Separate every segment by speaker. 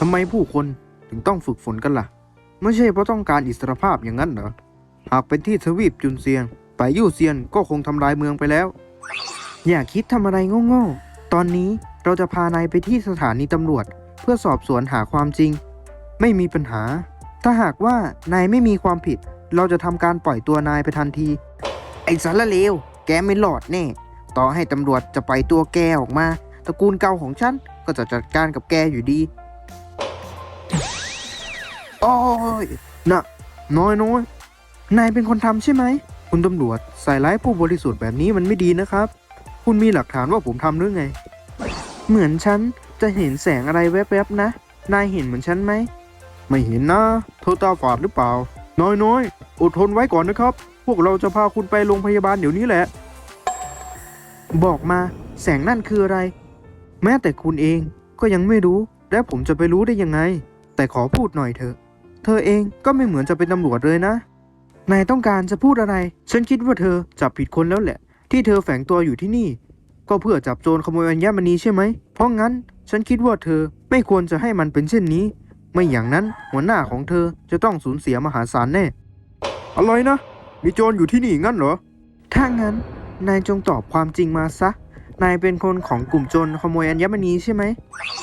Speaker 1: ทำไมผู้คนถึงต้องฝึกฝนกันล่ะ ไม่ใช่เพราะต้องการอิสรภาพอย่างนั้นเหรอ หากเป็นที่ทวีปจุนเซียงไปยู่เซียนก็คงทำลายเมืองไปแล้ว อย่าคิดทำอะไรโง่ๆ ตอนนี้เราจะพานายไปที่สถานีตำรวจ เพื่อสอบสวนหาความจริง ไม่มีปัญหา ถ้าหากว่านายไม่มีความผิด เราจะทำการปล่อยตัวนายไปทันที ไอ้สารเลว แกไม่รอดแน่ ต่อให้ตำรวจจะปล่อยตัวแกออกมา ตระกูลเก่าของฉันก็จะจัดการกับแกอยู่ดี อ้ยนะน้อยน้อยนายเป็นคนทำใช่ไหม คุณตำรวจใส่ร้ายผู้บริสุทธิ์แบบนี้มันไม่ดีนะครับ คุณมีหลักฐานว่าผมทำหรือไง เหมือนฉันจะเห็นแสงอะไรแวบๆนะ นายเห็นเหมือนฉันไหม ไม่เห็นนะเธอตาฝาดหรือเปล่า น้อยน้อยอดทนไว้ก่อนนะครับ พวกเราจะพาคุณไปโรงพยาบาลเดี๋ยวนี้แหละ บอกมา แสงนั่นคืออะไร แม้แต่คุณเองก็ยังไม่รู้ และผมจะไปรู้ได้ยังไง แต่ขอพูดหน่อยเถอะ เธอเองก็ไม่เหมือนจะเป็นตำรวจเลยนะ นายต้องการจะพูดอะไร ฉันคิดว่าเธอจับผิดคนแล้วแหละ ที่เธอแฝงตัวอยู่ที่นี่ ก็เพื่อจับโจรขโมยอัญมณีใช่ไหม เพราะงั้นฉันคิดว่าเธอไม่ควรจะให้มันเป็นเช่นนี้ ไม่อย่างนั้นหัวหน้าของเธอจะต้องสูญเสียมหาศาลแน่ อะไรนะ มีโจรอยู่ที่นี่งั้นเหรอ ถ้างั้น นายจงตอบความจริงมาซะ นายเป็นคนของกลุ่มโจรขโมยอัญมณีใช่ไหม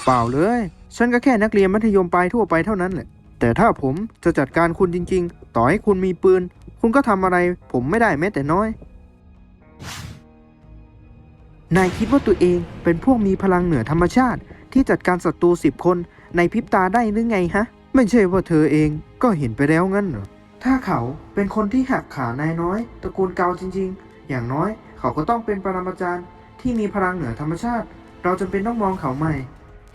Speaker 1: เปล่าเลย ฉันก็แค่นักเรียนมัธยมปลายทั่วไปเท่านั้นแหละ แต่ถ้าผมจะจัดการคุณจริงๆ ต่อให้คุณมีปืน คุณก็ทำอะไรผมไม่ได้แม้แต่น้อย นายคิดว่าตัวเองเป็นพวกมีพลังเหนือธรรมชาติ ที่จัดการศัตรูสิบคนในพริบตาได้หรือไงฮะ ไม่ใช่ว่าเธอเองก็เห็นไปแล้วงั้นเหรอ ถ้าเขาเป็นคนที่หักขานายน้อยตระกูลเกาจริง ๆ อย่างน้อยเขาก็ต้องเป็นปรมาจารย์ที่มีพลังเหนือธรรมชาติ เราจำเป็นต้องมองเขาใหม่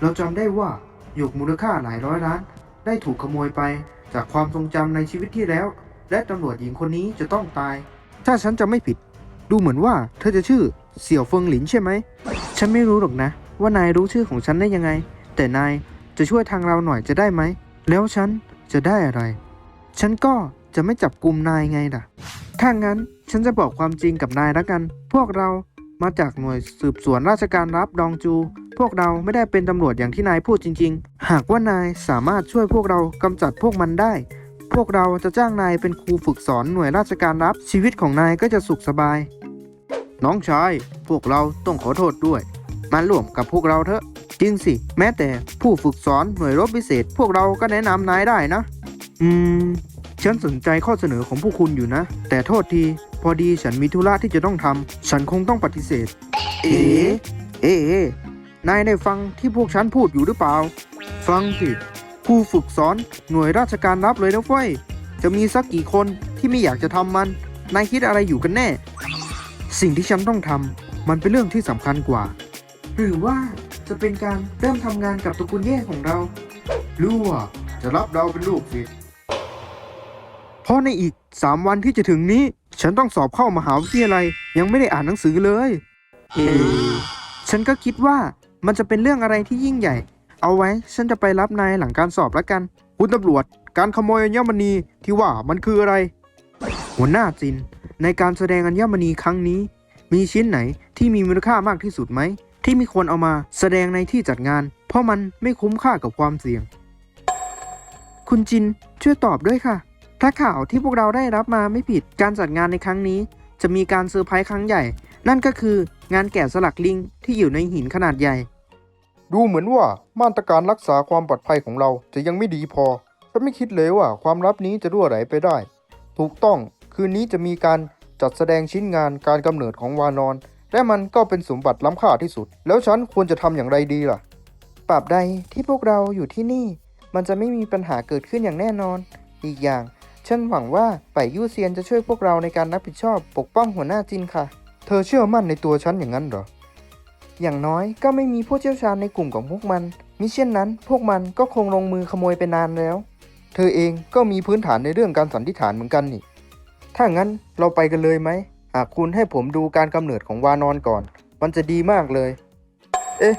Speaker 1: เราจำได้ว่าหยกมูลค่าหลายร้อยล้าน ได้ถูกขโมยไป จากความทรงจำในชีวิตที่แล้ว และตำรวจหญิงคนนี้จะต้องตาย ถ้าฉันจะไม่ผิด ดูเหมือนว่าเธอจะชื่อเสี่ยวเฟิงหลินใช่ไหม ฉันไม่รู้หรอกนะ ว่านายรู้ชื่อของฉันได้ยังไง แต่นายจะช่วยทางเราหน่อยจะได้ไหม แล้วฉันจะได้อะไร ฉันก็จะไม่จับกลุ่มนายไงล่ะ ถ้างั้นฉันจะบอกความจริงกับนายแล้วกัน พวกเรามาจากหน่วยสืบสวนราชการรับดองจู พวกเราไม่ได้เป็นตำรวจอย่างที่นายพูดจริง ๆ หากว่านายสามารถช่วยพวกเรากำจัดพวกมันได้ พวกเราจะจ้างนายเป็นครูฝึกสอนหน่วยราชการรับ ชีวิตของนายก็จะสุขสบาย น้องชาย พวกเราต้องขอโทษด้วย มาร่วมกับพวกเราเถอะ จริงสิ แม้แต่ผู้ฝึกสอนหน่วยรบพิเศษ พวกเราก็แนะนำนายได้นะ อืม ฉันสนใจข้อเสนอของผู้คุณอยู่นะ แต่โทษที พอดีฉันมีธุระที่จะต้องทำ ฉันคงต้องปฏิเสธ เอ๋เอ๋เอ๋ นายได้ฟังที่พวกฉันพูดอยู่หรือเปล่า ฟังสิผู้ฝึกสอนหน่วยราชการรับเลยนะเฟ้ยจะมีสักกี่คนที่ไม่อยากจะทำมัน นายคิดอะไรอยู่กันแน่ สิ่งที่ฉันต้องทำมันเป็นเรื่องที่สำคัญกว่า หรือว่าจะเป็นการเริ่มทำงานกับตระกูลแย่ของเราหรือว่าจะรับเราเป็นลูกศิเพราะในอีก3วันที่จะถึงนี้ ฉันต้องสอบเข้ามหาวิทยาลัยยังไม่ได้อ่านหนังสือเลย เออฉันก็คิดว่า มันจะเป็นเรื่องอะไรที่ยิ่งใหญ่ เอาไว้ฉันจะไปรับนายหลังการสอบแล้วกันคุณตำรวจ การขโมยอัญมณีที่ว่ามันคืออะไร หัวหน้าจิน ในการแสดงอัญมณีครั้งนี้ มีชิ้นไหนที่มีมูลค่ามากที่สุดไหม ที่มีคนเอามาแสดงในที่จัดงาน เพราะมันไม่คุ้มค่ากับความเสี่ยง คุณจินช่วยตอบด้วยค่ะ ถ้าข่าวที่พวกเราได้รับมาไม่ผิดการจัดงานในครั้งนี้ จะมีการเซอร์ไพรส์ครั้งใหญ่ นั่นก็คือ งานแกะสลักลิงที่อยู่ในหินขนาดใหญ่
Speaker 2: ดูเหมือนว่ามาตรการรักษาความปลอดภัยของเราจะยังไม่ดีพอ ฉันไม่คิดเลยว่าความลับนี้จะรั่วไหลไปได้ ถูกต้องคืนนี้จะมีการจัดแสดงชิ้นงานการกำเนิดของวานอน และมันก็เป็นสมบัติล้ำค่าที่สุด แล้วฉันควรจะทำอย่างไรดีล่ะ
Speaker 1: ปรับใดที่พวกเราอยู่ที่นี่ มันจะไม่มีปัญหาเกิดขึ้นอย่างแน่นอน อีกอย่าง ฉันหวังว่าไปยู่เซียนจะช่วยพวกเราในการรับผิดชอบปกป้องหัวหน้าจินค่ะ
Speaker 2: เธอเชื่อมั่นในตัวฉันอย่างนั้นเหรอ
Speaker 1: อย่างน้อยก็ไม่มีผู้เชี่ยวชาญในกลุ่มของพวกมัน มิเช่นนั้น พวกมันก็คงลงมือขโมยไปนานแล้ว
Speaker 2: เธอเองก็มีพื้นฐานในเรื่องการสันนิษฐานเหมือนกันนี่ ถ้างั้นเราไปกันเลยไหม หากคุณให้ผมดูการกำเนิดของวานอนก่อน มันจะดีมากเลย เอ๊ะ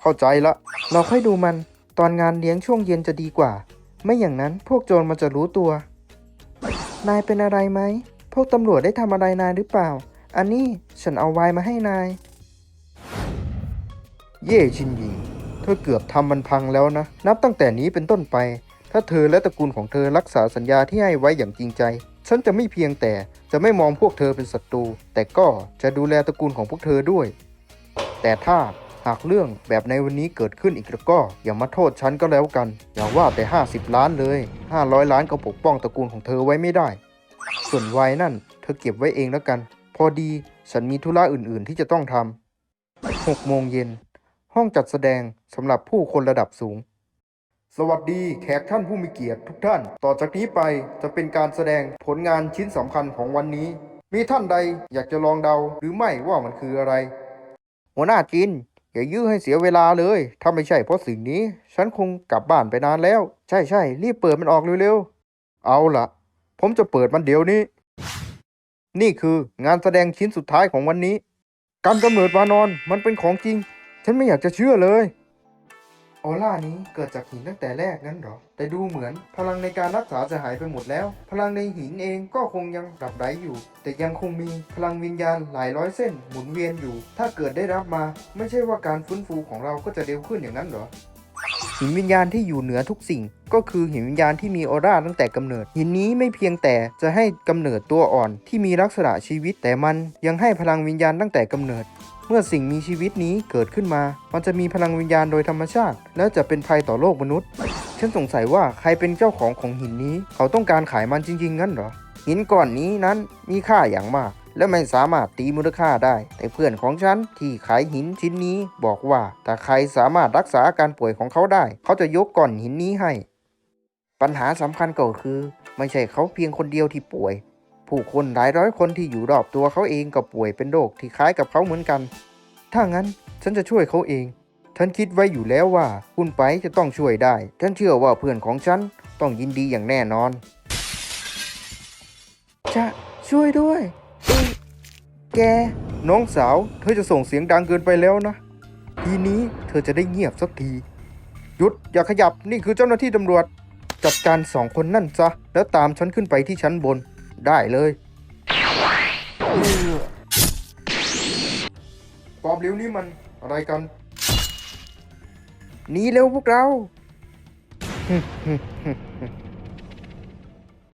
Speaker 2: เข้าใจละ
Speaker 1: เราค่อยดูมัน ตอนงานเลี้ยงช่วงเย็นจะดีกว่า ไม่อย่างนั้นพวกโจรมันจะรู้ตัว นายเป็นอะไรไหม พวกตำรวจได้ทำอะไรนายหรือเปล่า อันนี้ฉันเอาไวน์มาให้นาย
Speaker 2: เย่ชินหยิงเธธอเกือบทำมันพังแล้วนะ นับตั้งแต่นี้เป็นต้นไป ถ้าเธอและตระกูลของเธอรักษาสัญญาที่ให้ไว้อย่างจริงใจ ฉันจะไม่เพียงแต่จะไม่มองพวกเธอเป็นศัตรู แต่ก็จะดูแลตระกูลของพวกเธอด้วย แต่ถ้าหากเรื่องแบบในวันนี้เกิดขึ้นอีกแล้วก็ อย่ามาโทษฉันก็แล้วกัน อย่าว่าแต่ 50 ล้านเลย 500 ล้านก็ปกป้องตระกูลของเธอไว้ไม่ได้ ส่วนไวน์นั่น เธอเก็บไว้เองแล้วกัน พอดีฉันมีธุระอื่นๆที่จะต้องทำ6โมงเย็น ห้องจัดแสดงสำหรับผู้คนระดับสูง สวัสดีแขกท่านผู้มีเกียรติทุกท่าน ต่อจากนี้ไปจะเป็นการแสดงผลงานชิ้นสำคัญของวันนี้ มีท่านใดอยากจะลองเดาหรือไม่ว่ามันคืออะไร หัวหน้าจิน อย่ายื้อให้เสียเวลาเลย ถ้าไม่ใช่เพราะสิ่งนี้ ฉันคงกลับบ้านไปนานแล้ว ใช่ใช่รีบเปิดมันออกเร็วๆ เอาล่ะผมจะเปิดมันเดี๋ยวนี้ นี่คืองานแสดงชิ้นสุดท้ายของวันนี้ การกำเนิดวานอนมันเป็นของจริง ฉันไม่อยากจะเชื่อเลย ออร่านี้เกิดจากหินตั้งแต่แรกงั้นเหรอ แต่ดูเหมือนพลังในการรักษาจะหายไปหมดแล้ว พลังในหินเองก็คงยังดับไร้อยู่ แต่ยังคงมีพลังวิญญาณหลายร้อยเส้นหมุนเวียนอยู่ ถ้าเกิดได้รับมา ไม่ใช่ว่าการฟื้นฟูของเราก็จะเร็วขึ้นอย่างนั้นเหรอ หินวิญญาณที่อยู่เหนือทุกสิ่ง ก็คือหินวิญญาณที่มีออร่าตั้งแต่กำเนิด หินนี้ไม่เพียงแต่จะให้กำเนิดตัวอ่อนที่มีลักษณะชีวิต แต่มันยังให้พลังวิญญาณตั้งแต่กำเนิด เมื่อสิ่งมีชีวิตนี้เกิดขึ้นมา มันจะมีพลังวิญญาณโดยธรรมชาติ และจะเป็นภัยต่อโลกมนุษย์ฉันสงสัยว่าใครเป็นเจ้าของของหินนี้ เขาต้องการขายมันจริงๆงั้นเหรอหินก้อนนี้นั้นมีค่าอย่างมาก และไม่สามารถตีมูลค่าได้ แต่เพื่อนของฉันที่ขายหินชิ้นนี้บอกว่าถ้าใครสามารถรักษาอาการป่วยของเขาได้ เขาจะยกก้อนหินนี้ให้ ปัญหาสำคัญก็คือ ไม่ใช่เขาเพียงคนเดียวที่ป่วย ผู้คนหลายร้อยคนที่อยู่รอบตัวเขาเองก็ป่วยเป็นโรคที่คล้ายกับเขาเหมือนกัน ถ้างั้นฉันจะช่วยเขาเองฉันคิดไว้อยู่แล้วว่าคุณไปจะต้องช่วยได้ ฉันเชื่อว่าเพื่อนของฉันต้องยินดีอย่างแน่นอน จะช่วยด้วยเอ้ย แก น้องสาว เธอจะส่งเสียงดังเกินไปแล้วนะ ทีนี้เธอจะได้เงียบสักที หยุดอย่าขยับนี่คือเจ้าหน้าที่ตำรวจ จัดการสองคนนั่นซะ แล้วตามฉันขึ้นไปที่ชั้นบนได้เลยความเร็วนี้มันอะไรกันหนีเร็วพวกเรา